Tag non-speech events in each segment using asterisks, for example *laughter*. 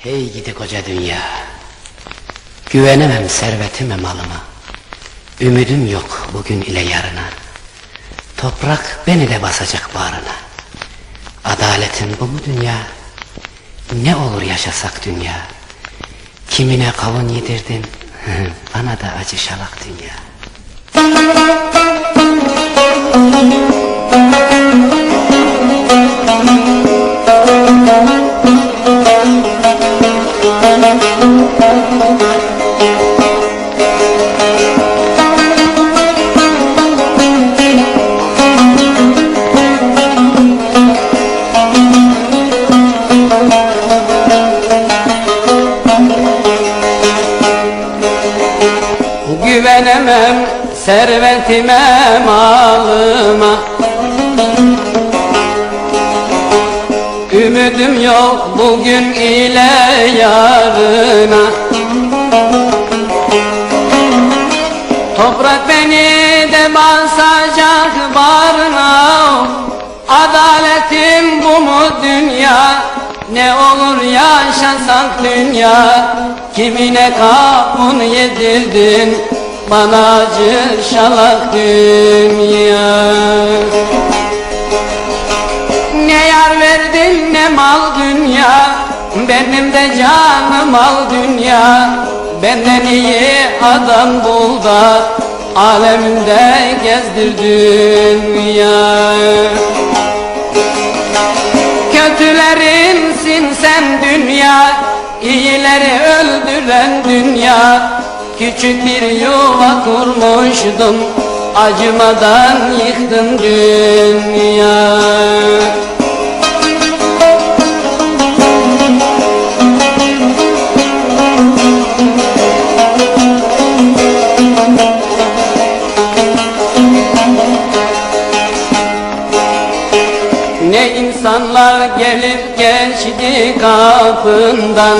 Hey gidi koca dünya. Güvenemem servetime malıma. Ümidim yok bugün ile yarına. Toprak beni de basacak bağrına. Adaletin bu mu dünya? Ne olur yaşasak dünya. Kimine kavun yedirdin, *laughs* bana da acı şalak dünya. Güvenemem servetime malıma. Ümidim yok bugün ile yarına yaşasak dünya Kimine kavun yedirdin Bana acı şalak dünya ne yar verdin ne mal dünya Benim de canım al dünya Benden iyi adam bul da Aleminde gezdir dünya Sen dünya İyileri öldüren dünya. Küçük bir yuva kurmuştum Acımadan yıktın dünya insanlar gelip geçti kapından.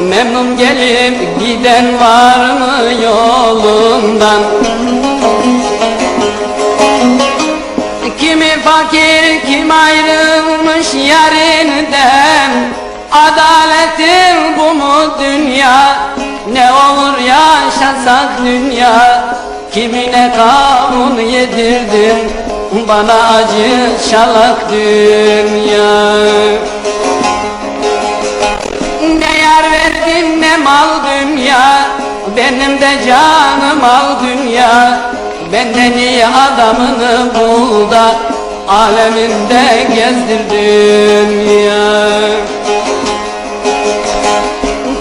Memnun gelip giden var mı yolundan? Kimi fakir kim ayrılmış yerinden Adaletin bu mu dünya? Ne olur yaşasak dünya? Kimine kavun yedirdin Bana acı şalak dünya. Ne yar verdin ne mal dünya. Benim de canım al dünya. Benden iyi adamını bul da Aleminde gezdir dünya.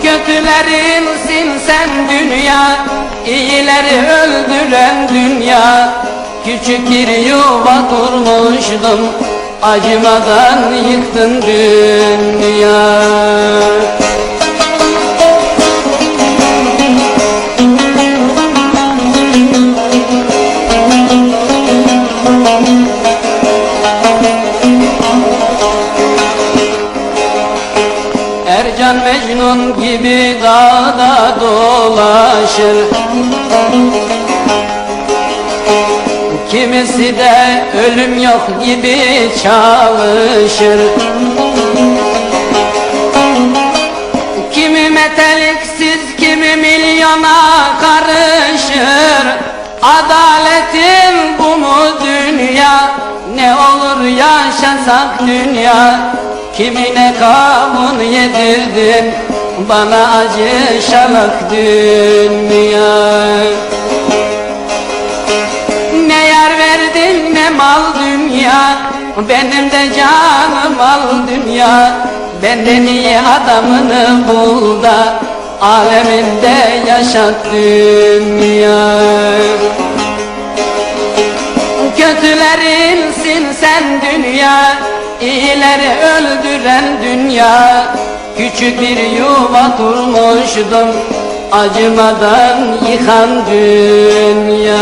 Kötülerinsin sen dünya İyileri öldüren dünya Küçük bir yuva kurmuştum Acımadan yıktın dünya. Ercan Mecnun gibi dağda dolaşır Kimisi de ölüm yok gibi çalışır. Kimi meteliksiz kimi milyona karışır. Adaletin bu mu dünya? Ne olur yaşasak dünya? Kimine kavun yedirdin Bana acı şalak dünya Benim de canım al dünya. Benden iyi adamını bul da Aleminde yaşat dünya. Kötülerinsin sen dünya. İyileri öldüren dünya. Küçük bir yuva kurmuştum Acımadan yıkan dünya